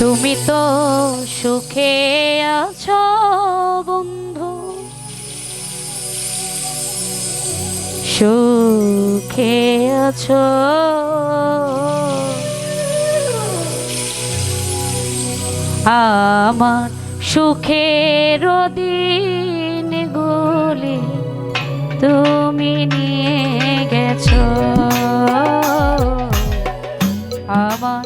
তুমি তো সুখে আছো, বন্ধু। সুখে আছো। আমার সুখের দিন গুলি তুমি নিয়ে গেছো। আমার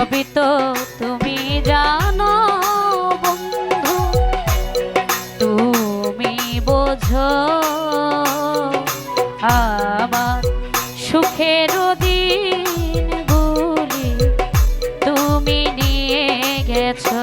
তবে তো তুমি জানো বন্ধু। তুমি বোঝো আমার সুখের দিন দিনগুলি তুমি নিয়ে গেছো।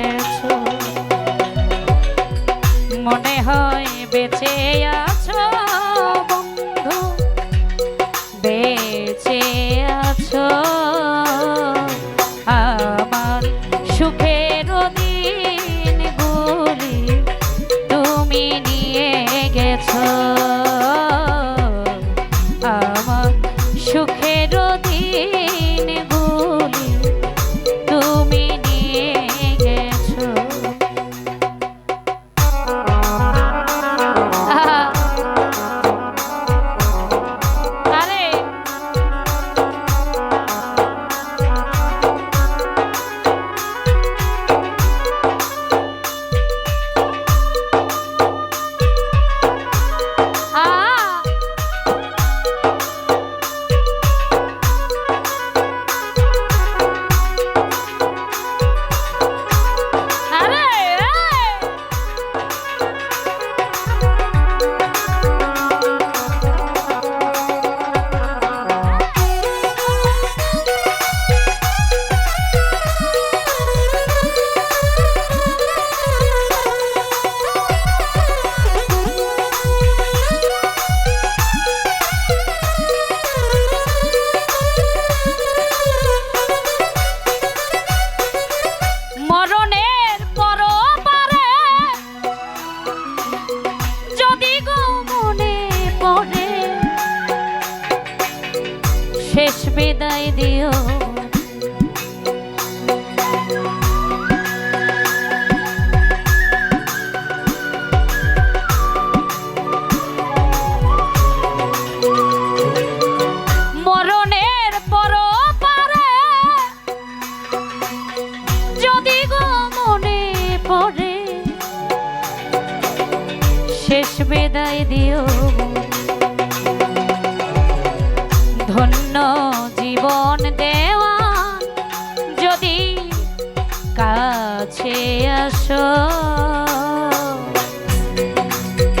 মনে হয় বেঁচে আছো বন্ধু। বেঁচে আছো। আমার সুখের দিন গুলি তুমি নিয়ে গেছো। বিদায় দিও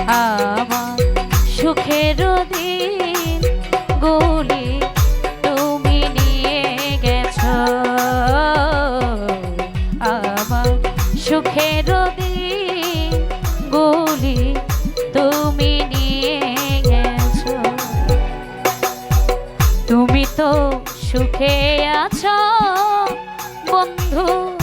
আমার সুখের গুলি গেছো। আমার সুখের গুলি গেছো। তুমি তো সুখে আছো বন্ধু।